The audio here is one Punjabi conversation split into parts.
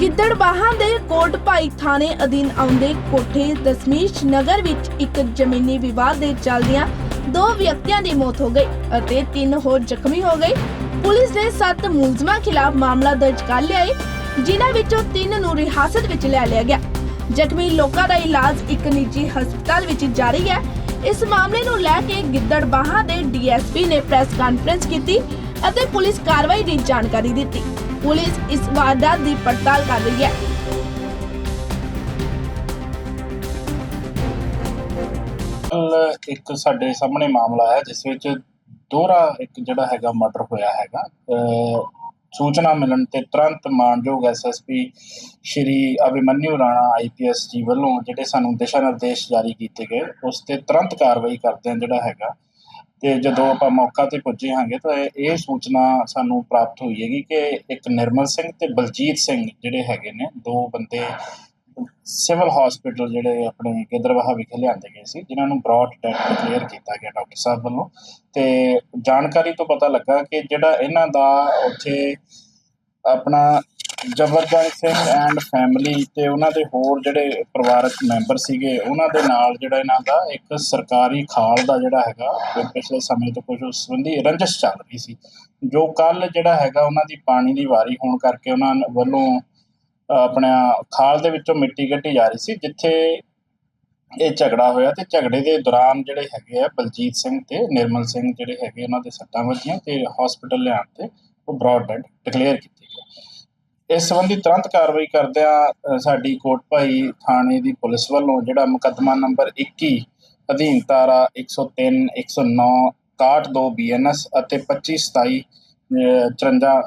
ਗਿੱਦੜਬਾਹਾਂ ਦੇ ਕੋਟ ਭਾਈ ਥਾਣੇ ਅਧੀਨ ਆਉਂਦੇ ਕੋਠੇ ਦਸਮੇਸ਼ ਨਗਰ ਵਿੱਚ ਇੱਕ ਜ਼ਮੀਨੀ ਵਿਵਾਦ ਦੇ ਚੱਲਦਿਆਂ ਦੋ ਵਿਅਕਤੀਆਂ ਦੀ ਮੌਤ ਹੋ ਗਈ ਅਤੇ ਤਿੰਨ ਹੋਰ ਜ਼ਖਮੀ ਹੋ ਗਏ। ਪੁਲਿਸ ਨੇ ਸੱਤ ਮੁਲਜ਼ਮਾਂ ਖਿਲਾਫ ਮਾਮਲਾ ਦਰਜ ਕਰ ਲਿਆ ਹੈ ਜਿਨ੍ਹਾਂ ਵਿੱਚੋਂ ਤਿੰਨ ਨੂੰ ਰਿਹਾਸਤ ਵਿੱਚ ਲੈ ਲਿਆ ਗਿਆ। ਜ਼ਖਮੀ ਲੋਕਾਂ ਦਾ ਇਲਾਜ ਇੱਕ ਨਿੱਜੀ ਹਸਪਤਾਲ ਵਿੱਚ ਜਾਰੀ ਹੈ। ਇਸ ਮਾਮਲੇ ਨੂੰ ਲੈ ਕੇ ਗਿੱਦੜਬਾਹਾਂ ਦੇ ਡੀਐਸਪੀ ਨੇ ਪ੍ਰੈਸ ਕਾਨਫਰੰਸ ਕੀਤੀ ਅਤੇ ਪੁਲਿਸ ਕਾਰਵਾਈ ਦੀ ਜਾਣਕਾਰੀ ਦਿੱਤੀ। ਪੁਲਿਸ ਇਸ ਵਾਰਦਾਤ ਦੀ ਪੜਤਾਲ ਕਰ ਰਹੀ ਹੈ। ਕੱਲ ਇੱਕ ਸਾਡੇ ਸਾਹਮਣੇ ਮਾਮਲਾ ਹੈ, ਜਿਸ ਵਿੱਚ ਦੋਹਰਾ ਇੱਕ ਜਿਹੜਾ ਹੈਗਾ ਮਰਡਰ ਹੋਇਆ ਹੈਗਾ। ਸੂਚਨਾ ਮਿਲਣ ਤੇ ਤੁਰੰਤ ਮਾਨਯੋਗ ਐਸਐਸਪੀ ਸ਼੍ਰੀ ਅਭਿਮਨਿਊ ਰਾਣਾ ਆਈਪੀਐਸ ਜੀ ਵੱਲੋਂ ਜਿਹੜੇ ਸਾਨੂੰ ਦਿਸ਼ਾ ਨਿਰਦੇਸ਼ ਜਾਰੀ ਕੀਤੇ ਗਏ, ਉਸ ਤੇ ਤੁਰੰਤ ਕਾਰਵਾਈ ਕਰਦੇ ਜਿਹੜਾ ਹੈਗਾ। ਤੇ ਜਦੋਂ ਆਪਾਂ ਮੌਕਾ ਤੇ ਪੁੱਜੇ ਹਾਂਗੇ ਤਾਂ ਇਹ- ਸੂਚਨਾ ਸਾਨੂੰ ਪ੍ਰਾਪਤ ਹੋਈ ਹੈਗੀ ਕਿ ਇੱਕ ਨਿਰਮਲ ਸਿੰਘ ਤੇ ਬਲਜੀਤ ਸਿੰਘ ਜਿਹੜੇ ਹੈਗੇ ਨੇ, ਦੋ ਬੰਦੇ ਸਿਵਲ ਹਸਪੀਟਲ ਜਿਹੜੇ ਆਪਣੇ ਗਿੱਦੜਬਾਹਾ ਵਿਖੇ ਲਿਆਂਦੇ ਗਏ ਸੀ, ਜਿਨ੍ਹਾਂ ਨੂੰ ਬ੍ਰੌਡ ਡੈਥ ਡਿਕਲੇਅਰ ਕੀਤਾ ਗਿਆ ਡਾਕਟਰ ਸਾਹਿਬ ਵੱਲੋਂ। ਤੇ ਜਾਣਕਾਰੀ ਤੋਂ ਪਤਾ ਲੱਗਾ ਕਿ ਜਿਹੜਾ ਇਹਨਾਂ ਦਾ ਉੱਥੇ ਆਪਣਾ ਜਬਰਜਨ ਸਿੰਘ ਐਂਡ ਫੈਮਿਲੀ ਤੇ ਉਹਨਾਂ ਦੇ ਹੋਰ ਜਿਹੜੇ ਪਰਿਵਾਰਕ ਮੈਂਬਰ ਸੀਗੇ, ਉਹਨਾਂ ਦੇ ਨਾਲ ਜਿਹੜਾ ਇਹਨਾਂ ਦਾ ਇੱਕ ਸਰਕਾਰੀ ਖਾਲ ਦਾ ਜਿਹੜਾ ਹੈਗਾ ਉਹ ਪਿਛਲੇ ਸਮੇਂ ਤੋਂ ਕੁਝ ਉਸ ਸੰਬੰਧੀ ਰੰਜਿਸ਼ ਚੱਲ ਰਹੀ ਸੀ, ਜੋ ਕੱਲ ਜਿਹੜਾ ਹੈਗਾ ਉਹਨਾਂ ਦੀ ਪਾਣੀ ਦੀ ਵਾਰੀ ਹੋਣ ਕਰਕੇ ਉਹਨਾਂ ਵੱਲੋਂ ਆਪਣਾ ਖਾਲ ਦੇ ਵਿੱਚੋਂ ਮਿੱਟੀ ਕੱਢੀ ਜਾ ਰਹੀ ਸੀ, ਜਿੱਥੇ ਇਹ ਝਗੜਾ ਹੋਇਆ ਤੇ ਝਗੜੇ ਦੇ ਦੌਰਾਨ ਜਿਹੜੇ ਹੈਗੇ ਆ ਬਲਜੀਤ ਸਿੰਘ ਤੇ ਨਿਰਮਲ ਸਿੰਘ ਜਿਹੜੇ ਹੈਗੇ ਉਹਨਾਂ ਦੇ ਸੱਟਾਂ ਵੱਜੀਆਂ ਤੇ ਹਸਪੀਟਲ ਲਿਆਉਣ ਤੇ ਉਹ ਬ੍ਰੌਡ ਡਿਕਲੇਅਰ ਕੀਤੀ ਗਏ ਇਸ ਸੰਬੰਧੀ ਤੁਰੰਤ ਕਾਰਵਾਈ ਕਰਦਿਆਂ ਅ, ਸਾਡੀ ਕੋਟਭਾਈ ਥਾਣੇ ਦੀ ਪੁਲਿਸ ਵੱਲੋਂ ਜਿਹੜਾ ਮੁਕੱਦਮਾ ਨੰਬਰ 21 ਅਧੀਨ ਧਾਰਾ 103 109 62 ਬੀਐਨਐਸ ਅਤੇ 25 27 ਅ, 54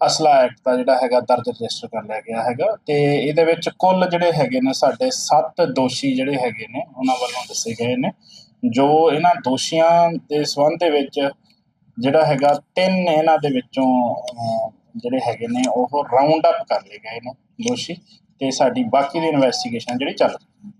ਅਸਲਾ ਐਕਟ ਦਾ ਜਿਹੜਾ ਹੈਗਾ ਦਰਜ ਰਜਿਸਟਰ ਕਰ ਲਿਆ ਗਿਆ ਹੈਗਾ ਤੇ ਇਹਦੇ ਵਿੱਚ ਕੁੱਲ ਜਿਹੜੇ ਹੈਗੇ ਨੇ ਸਾਡੇ 7 ਦੋਸ਼ੀ ਜਿਹੜੇ ਹੈਗੇ ਨੇ ਉਹਨਾਂ ਵੱਲੋਂ ਦੱਸੇ ਗਏ ਨੇ ਜੋ ਇਹਨਾਂ ਦੋਸ਼ੀਆਂ ਦੇ ਸੰਬੰਧ ਦੇ ਵਿੱਚ ਜਿਹੜਾ ਹੈਗਾ ਤਿੰਨ ਇਹਨਾਂ ਦੇ ਵਿੱਚੋਂ ਜਿਹੜੇ ਹੈਗੇ ਨੇ, ਉਹ ਰਾਉਂਡ ਅਪ ਕਰ ਲਏ ਗਏ ਨੇ ਦੋਸ਼ੀ ਤੇ ਸਾਡੀ ਬਾਕੀ ਦੀ ਇਨਵੈਸਟੀਗੇਸ਼ਨ ਜਿਹੜੀ ਚੱਲ ਰਹੀ ਹੈ